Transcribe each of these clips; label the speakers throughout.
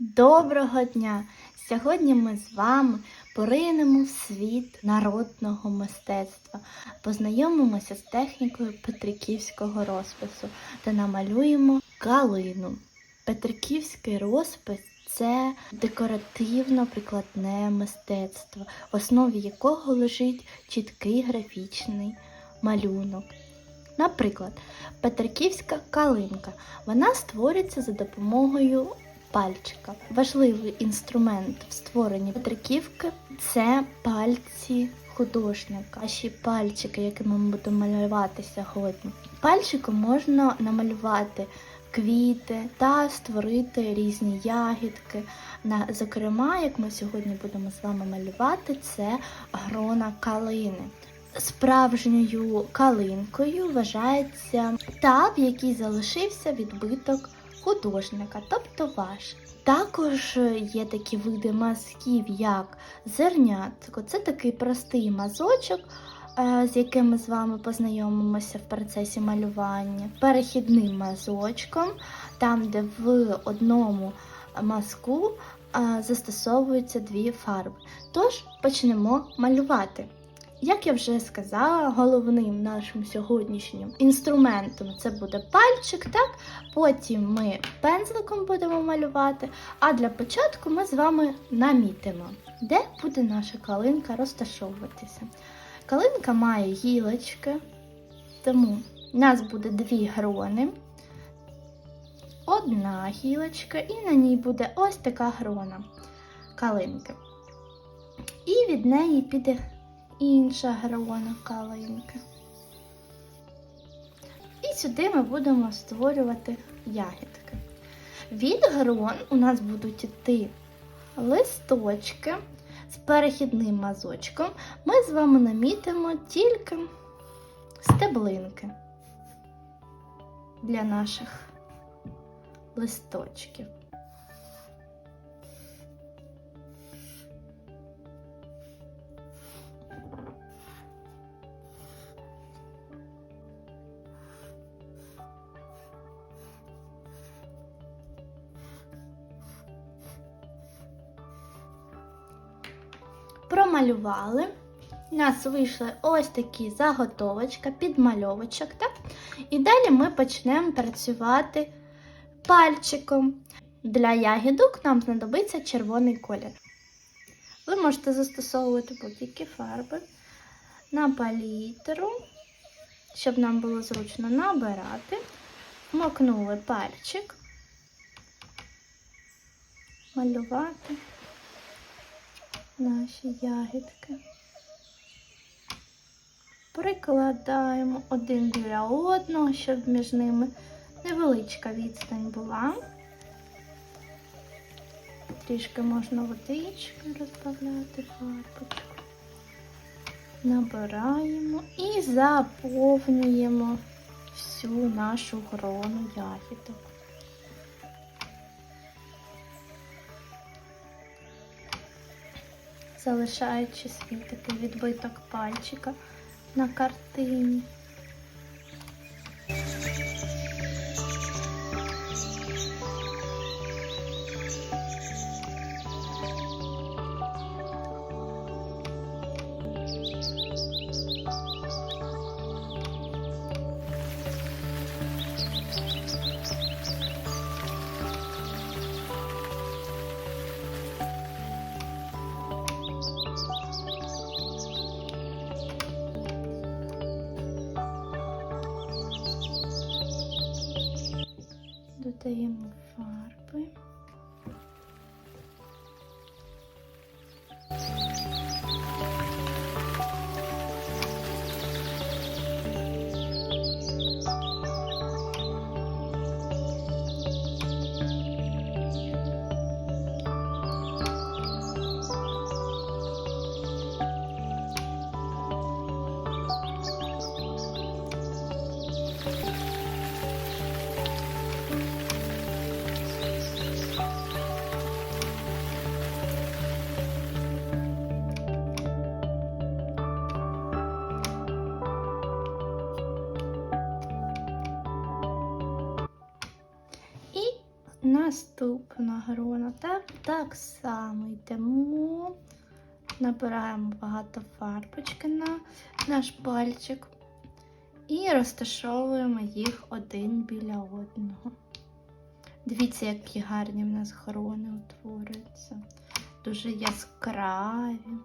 Speaker 1: Доброго дня! Сьогодні ми з вами поринемо в світ народного мистецтва, познайомимося з технікою петриківського розпису та намалюємо калину. Петриківський розпис це декоративно-прикладне мистецтво, в основі якого лежить чіткий графічний малюнок. Наприклад, Петриківська калинка. Вона створюється за допомогою пальчика. Важливий інструмент в створенні Петриківки це пальці художника, ще пальчики, якими ми будемо малювати сьогодні. Пальчиком можна намалювати квіти та створити різні ягідки. Зокрема, як ми сьогодні будемо з вами малювати, це грона калини. Справжньою калинкою вважається та, в якій залишився відбиток художника, тобто ваш. Також є такі види мазків, як зернятко. Це такий простий мазочок, е, з яким ми з вами познайомимося в процесі малювання. Перехідним мазочком, там, де в одному мазку е, застосовуються дві фарби. Тож почнемо малювати. Як я вже сказала, головним нашим сьогоднішнім інструментом це буде пальчик, так? Потім ми пензликом будемо малювати, а для початку ми з вами намітимо, де буде наша калинка розташовуватися. Калинка має гілочки, тому у нас буде дві грони, одна гілочка, і на ній буде ось така грона калинки. І від неї піде інша грона калинки. І сюди ми будемо створювати ягідки. Від грон у нас будуть йти листочки з перехідним мазочком. Ми з вами намітимо тільки стеблинки для наших листочків. Промалювали. У нас вийшли ось такі заготовочка, підмальовочок. Так? І далі ми почнемо працювати пальчиком. Для ягідок нам знадобиться червоний колір. Ви можете застосовувати будь-які фарби на палітру, щоб нам було зручно набирати. Макнули пальчик, малювати наші ягідки. Прикладаємо один біля одного, щоб між ними невеличка відстань була. Трішки можна водички розбавляти фарбочку. Набираємо і заповнюємо всю нашу грону ягідок. Залишаючи свій такий відбиток пальчика на картині. do termo farpa. thank you Наступна грона. Так, так само йдемо. Набираємо багато фарбочки на наш пальчик і розташовуємо їх один біля одного. Дивіться, які гарні в нас грони утворюються. Дуже яскраві.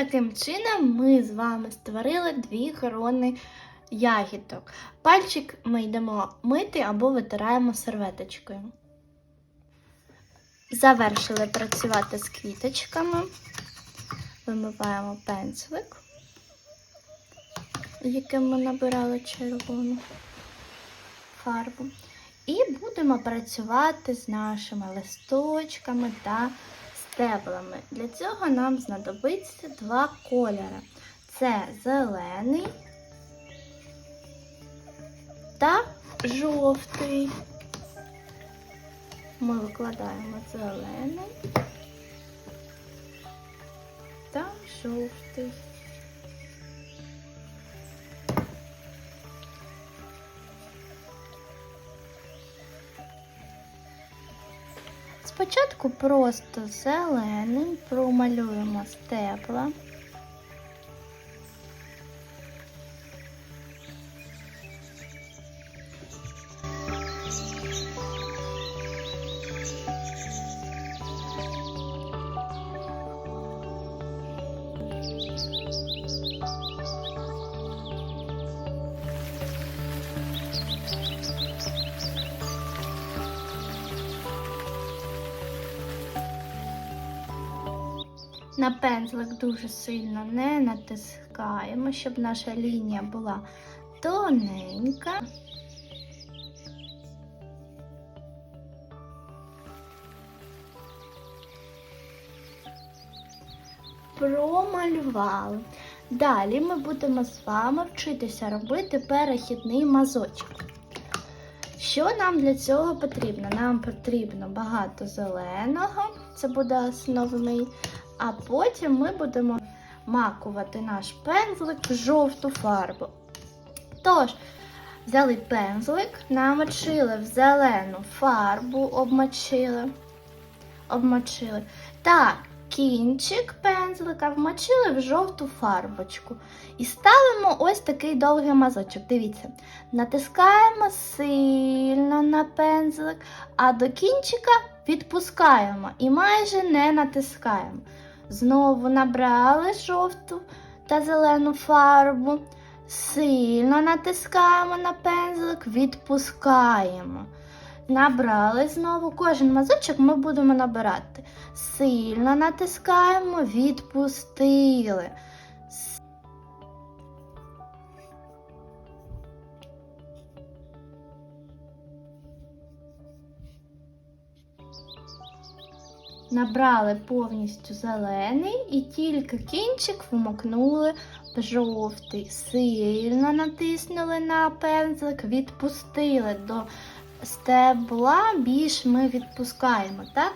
Speaker 1: Таким чином ми з вами створили дві грони ягідок. Пальчик ми йдемо мити або витираємо серветочкою. Завершили працювати з квіточками. Вимиваємо пензлик, яким ми набирали червону фарбу. І будемо працювати з нашими листочками та стеблами. Для цього нам знадобиться два кольори. Це зелений та жовтий. Ми викладаємо зелений та жовтий. Просто зеленим промалюємо стебла. На пензлик дуже сильно не натискаємо, щоб наша лінія була тоненька. Промалювали. Далі ми будемо з вами вчитися робити перехідний мазочок. Що нам для цього потрібно? Нам потрібно багато зеленого, це буде основний. А потім ми будемо макувати наш пензлик в жовту фарбу. Тож, взяли пензлик, намочили в зелену фарбу, обмочили, обмочили. Та кінчик пензлика вмочили в жовту фарбочку. І ставимо ось такий довгий мазочок. Дивіться, натискаємо сильно на пензлик, а до кінчика відпускаємо і майже не натискаємо. Знову набрали жовту та зелену фарбу. Сильно натискаємо на пензлик, відпускаємо. Набрали знову кожен мазочок ми будемо набирати. Сильно натискаємо, відпустили. Набрали повністю зелений і тільки кінчик вмокнули в жовтий. Сильно натиснули на пензлик, відпустили до стебла, більш ми відпускаємо, так?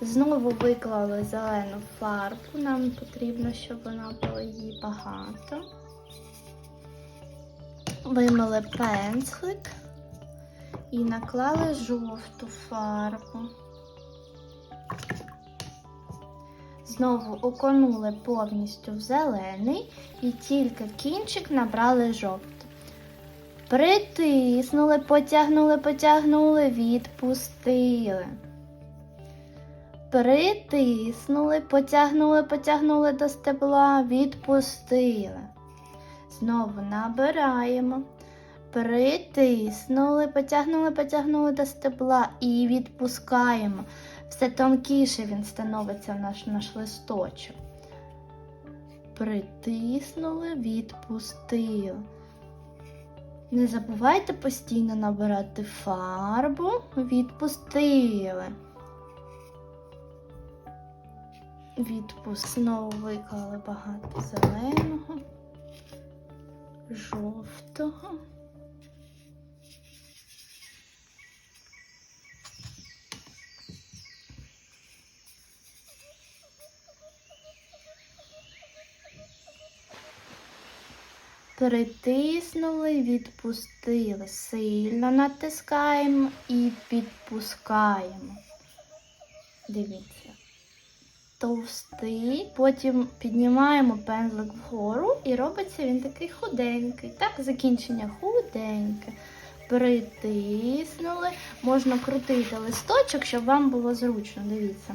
Speaker 1: Знову виклали зелену фарбу. Нам потрібно, щоб вона була її багато. Вимили пензлик і наклали жовту фарбу. Знову оконули повністю в зелений і тільки кінчик набрали жовтий. Притиснули, потягнули, потягнули, відпустили. Притиснули, потягнули, потягнули до стебла, відпустили. Знову набираємо. Притиснули, потягнули, потягнули до стебла і відпускаємо. Все тонкіше він становиться в наш, наш листочок. Притиснули, відпустили. Не забувайте постійно набирати фарбу, відпустили. Відпуск. Знову виклали багато зеленого, жовтого. Притиснули, відпустили. Сильно натискаємо і підпускаємо. Дивіться. Товстий. Потім піднімаємо пензлик вгору і робиться він такий худенький. Так, закінчення худеньке. Притиснули. Можна крутити листочок, щоб вам було зручно. Дивіться.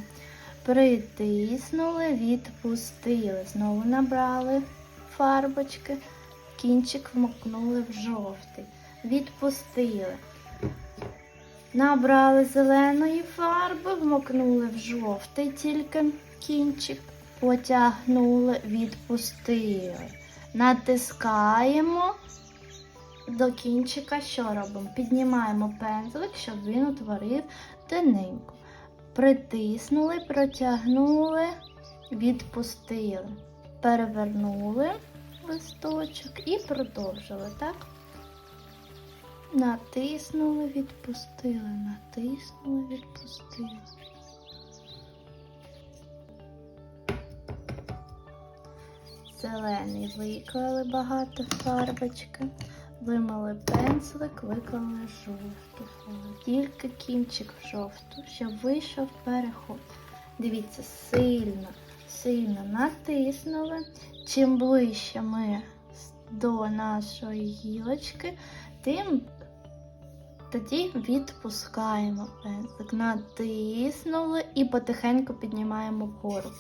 Speaker 1: Притиснули, відпустили. Знову набрали фарбочки. Кінчик вмокнули в жовтий. Відпустили. Набрали зеленої фарби, вмокнули в жовтий тільки кінчик, потягнули, відпустили. Натискаємо до кінчика, що робимо? Піднімаємо пензлик, щоб він утворив тоненьку. Притиснули, протягнули, відпустили. Перевернули листочок і продовжили, так? Натиснули, відпустили, натиснули, відпустили. Зелений виклали багато фарбочки, вимили пензлик, виклали жовту. Тільки кінчик в жовту, щоб вийшов переход. Дивіться, сильно, сильно натиснули. Чим ближче ми до нашої гілочки, тим тоді відпускаємо пензлик, натиснули і потихеньку піднімаємо вгору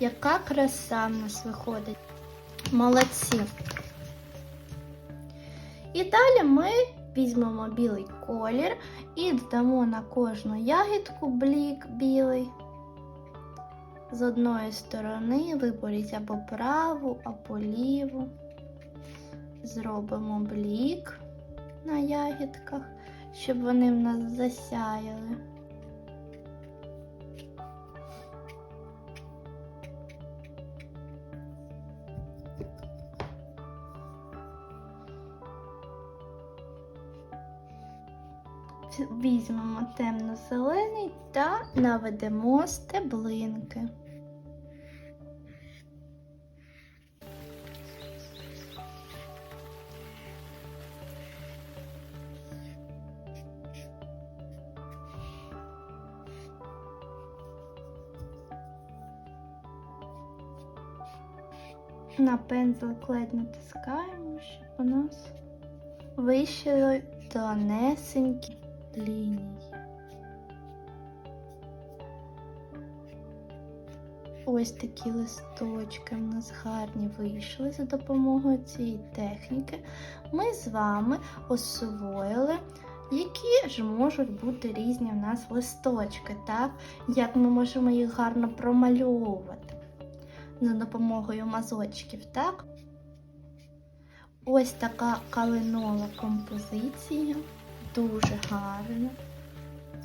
Speaker 1: Яка краса в нас виходить. Молодці. І далі ми візьмемо білий колір і додамо на кожну ягідку блік білий. З одної сторони виберіть або праву, або ліву. Зробимо блік на ягідках, щоб вони в нас засяяли. Візьмемо темно-зелений та наведемо стеблинки. На пензлик ледь натискаємо, щоб у нас вийшли тонесенькі лінії. Ось такі листочки в нас гарні вийшли за допомогою цієї техніки. Ми з вами освоїли, які ж можуть бути різні в нас листочки, так? Як ми можемо їх гарно промальовувати за допомогою мазочків, так? Ось така калинова композиція, дуже гарно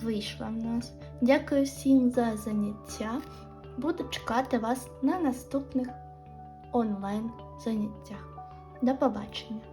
Speaker 1: Вийшла в нас. Дякую всім за заняття. Буду чекати вас на наступних онлайн заняттях. До побачення!